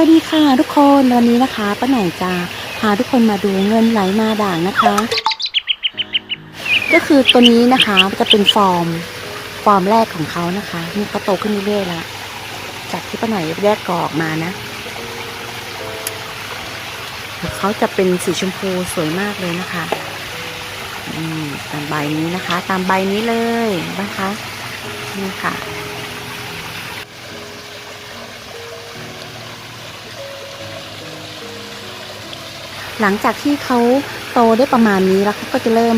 วัสดีค่ะทุกคนวันนี้นะคะป้าหน่อยจะพาทุกคนมาดูเงินไหลมาด่างนะคะ ก็คือตัวนี้นะคะจะเป็นฟอร์มฟอร์มแรกของเขานะคะนี่เขาโตขึ้นเรื่อยๆแล้วจากที่ป้าหน่อยแยกกอออกมานะเขาจะเป็นสีชมพูสวยมากเลยนะคะอืมตามใบนี้นะคะ ตามใบนี้เลยนะคะนี่ค่ะ หลังจากที่เขาโตได้ประมาณนี้แล้วเขาก็จะเริ่ม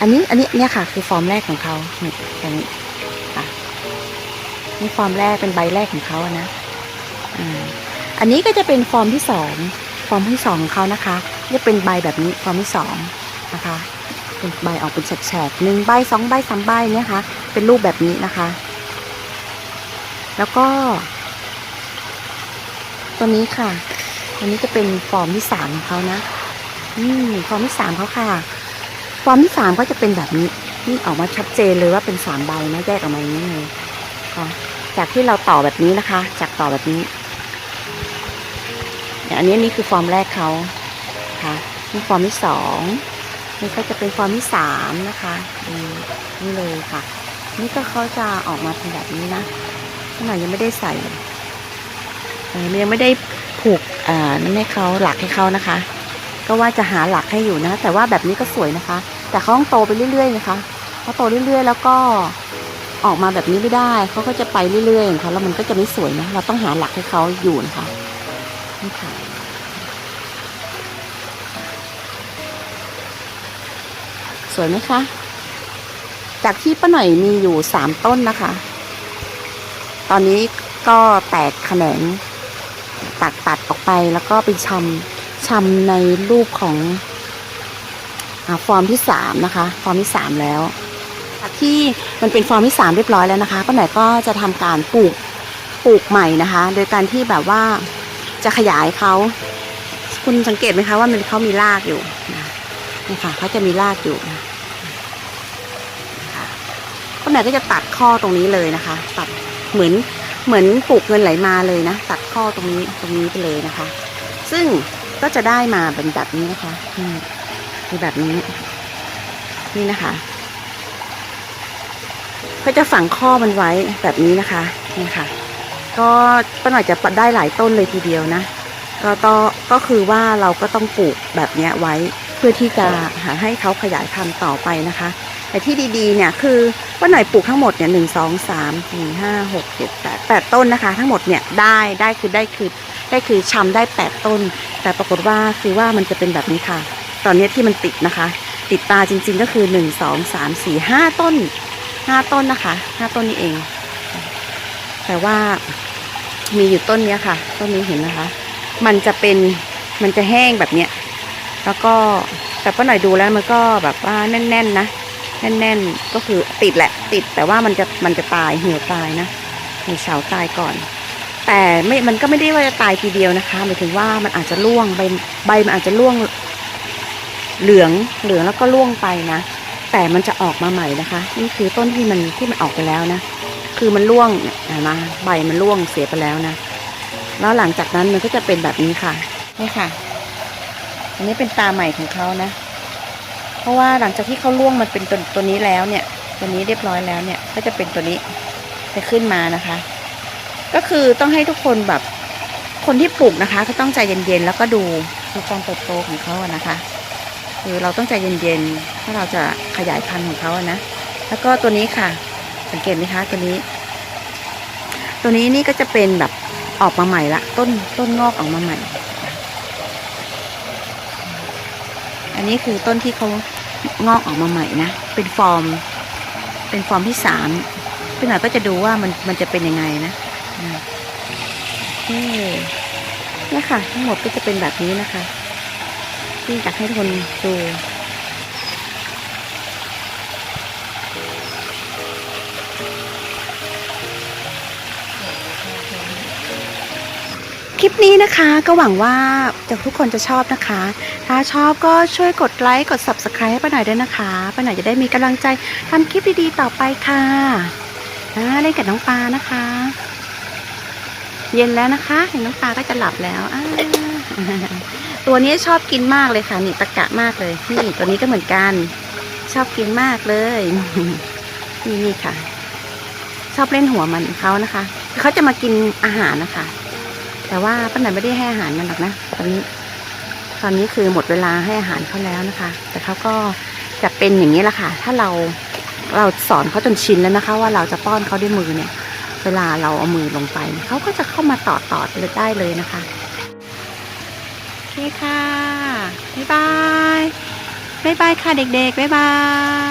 อันนี้อันนี้เนี่ยค่ะ คือฟอร์มแรกของเขานี่ตรงนี้ค่ะนี่ฟอร์มแรกเป็นใบแรกของเขาอะนะอ่าอันนี้ก็จะเป็นฟอร์มที่สองฟอร์มที่สองของเขานะคะจะเป็นใบแบบนี้ฟอร์มที่สองนะคะเป็นใบออกเป็นแฉกๆหนึ่งใบสองใบสามใบเนี่ยค่ะ เป็นรูปแบบนี้นะคะ แล้วก็ ตัวนี้ค่ะ อันนี้จะเป็นฟอร์มที่สามของเขานะอืมฟอร์มที่สามเขาค่ะ ฟอร์มที่สามก็จะเป็นแบบนี้นี่ออกมาชัดเจนเลยว่าเป็นสามใบนะแยกออกมาอย่างนี้เลยจากที่เราต่อแบบนี้นะคะ จากต่อแบบนี้อันนี้นี่คือฟอร์มแรกเขาค่ะนี่ฟอร์มที่สองนี่ก็จะเป็นฟอร์มที่สามนะคะนี่เลยค่ะ นี่ก็เขาจะออกมาเป็นแบบนี้นะขนาดยังไม่ได้ใส่ยังไม่ได้ ผูกอ่านั่นให้เขาหลักให้เขานะคะ ก็ว่าจะหาหลักให้อยู่นะ แต่ว่าแบบนี้ก็สวยนะคะ แต่เขาต้องโตไปเรื่อยๆนะคะเขาโตเรื่อยๆ แล้วก็ออกมาแบบนี้ไม่ได้เขาก็จะไปเรื่อยๆของเขาแล้วมันก็จะไม่สวยนะเราต้องหาหลักให้เขาอยู่นะคะนี่ค่ะสวยไหมคะ จากที่ป้าหน่อยมีอยู่สามต้นนะคะ ตอนนี้ก็แตกแขนง ตัดตัดออกไปแล้วก็ไปชำชำในรูปของอฟอร์มที่สามนะคะ ฟอร์มที่สามแล้วที่มันเป็นฟอร์มที่สามเรียบร้อยแล้วนะคะป้าหน่อยก็จะทำการปลูกปลูกใหม่นะคะ โดยการที่แบบว่าจะขยายเขาคุณสังเกตไหมคะว่ามันเขามีรากอยู่นี่ค่ะเขาจะมีรากอยู่นะป้าหน่อยก็จะตัดข้อตรงนี้เลยนะคะ ตัดเหมือน เหมือนปลูกเงินไหลมาเลยนะ ตัดข้อตรงนี้ตรงนี้ไปเลยนะคะ ซึ่งก็จะได้มาเป็นแบบนี้นะคะนี่คือแบบนี้ นี่นะคะก็จะฝังข้อมันไว้แบบนี้นะคะนี่ค่ะ ก็ป้าหน่อยจะได้หลายต้นเลยทีเดียวนะ ก็ต่อก็คือว่าเราก็ต้องปลูกแบบเนี้ยไว้เพื่อที่จะหาให้เขาขยายพันธุ์ต่อไปนะคะ แต่ที่ดีๆเนี่ยคือว่าหน่อยปลูกทั้งหมดเนี่ยหนึ่งสองสามสี่ห้าหกเจ็ดแปดแปดต้นนะคะ ทั้งหมดเนี่ยได้ได้คือได้คือได้คือชำได้แปดต้น แต่ปรากฏว่าคือว่ามันจะเป็นแบบนี้ค่ะ ตอนนี้ที่มันติดนะคะ ติดตาจริง ๆ ก็คือหนึ่งสองสามสี่ห้าต้นห้าต้นนะคะห้าต้นนี้เอง แต่ว่ามีอยู่ต้นเนี้ยค่ะ ต้นนี้เห็นนะคะ มันจะเป็นมันจะแห้งแบบเนี้ยแล้วก็แต่ป้าหน่อยดูแล้วมันก็แบบว่าแน่น ๆ นะ แน่นๆ ก็คือติดแหละ ติดแต่ว่ามันจะมันจะตายเหี่ยวตายนะเหี่ยวเฉาตายก่อน แต่ไม่มันก็ไม่ได้ว่าจะตายทีเดียวนะคะหมายถึงว่ามันอาจจะร่วงใบใบมันอาจจะร่วงเหลืองเหลืองแล้วก็ร่วงไปนะ แต่มันจะออกมาใหม่นะคะ นี่คือต้นที่มันที่มันออกไปแล้วนะคือมันร่วงเนี่ยเห็นะใบมันร่วงเสียไปแล้วนะ แล้วหลังจากนั้นมันก็จะเป็นแบบนี้ค่ะนี่ค่ะ อันนี้เป็นตาใหม่ของเขานะ ราะว่าหลังจากที่เขาล่วงมันเป็นตัวตัวนี้แล้วเนี่ย ตัวนี้เรียบร้อยแล้วเนี่ย ก็จะเป็นตัวนี้จะขึ้นมานะคะ ก็คือต้องให้ทุกคนแบบคนที่ปลูกนะคะ ก็ต้องใจเย็นๆแล้วก็ดูดูการเติบโตของเขาอะนะคะ คือเราต้องใจเย็นๆถ้าเราจะขยายพันธุ์ของเขาอะนะแล้วก็ตัวนี้ค่ะ สังเกตไหมคะตัวนี้ ตัวนี้นี่ก็จะเป็นแบบออกมาใหม่ละ ต้นต้นงอกออกมาใหม่ อันนี้คือต้นที่เขางอกออกมาใหม่นะ เป็นฟอร์ม เป็นฟอร์มที่สามพี่หน่อยก็จะดูว่ามันมันจะเป็นยังไงนะนี่นี่ค่ะ ทั้งหมดก็จะเป็นแบบนี้นะคะที่อยากให้ทุกคนดู คลิปนี้นะคะก็หวังว่าจะทุกคนจะชอบนะคะ ถ้าชอบก็ช่วยกดไลค์กด subscribe ให้ป้าหน่อยด้วยนะคะป้าหน่อยจะได้มีกำลังใจทำคลิปดีๆต่อไปค่ะเล่นกับน้องปลานะคะ เย็นแล้วนะคะ เห็นน้องปลาก็จะหลับแล้วตัวนี้ชอบกินมากเลยค่ะนี่ตะกะมากเลยนี่ตัวนี้ก็เหมือนกัน ชอบกินมากเลยนี่นี่ค่ะ ชอบเล่นหัวมันเขานะคะเขาจะมากินอาหารนะคะ แต่ว่าป้าหน่อยไม่ได้ให้อาหารมันหรอกนะ ตอนนี้ ตอนนี้คือหมดเวลาให้อาหารเขาแล้วนะคะ แต่เขาก็จะเป็นอย่างนี้แหละค่ะ ถ้าเราเราสอนเขาจนชินแล้วนะคะ ว่าเราจะป้อนเขาด้วยมือเนี่ย เวลาเราเอามือลงไปเขาก็จะเข้ามาต่อดตอดเลยได้เลยนะคะโอเคค่ะบ๊ายบายบ๊ายบายค่ะเด็กๆบ๊ายบาย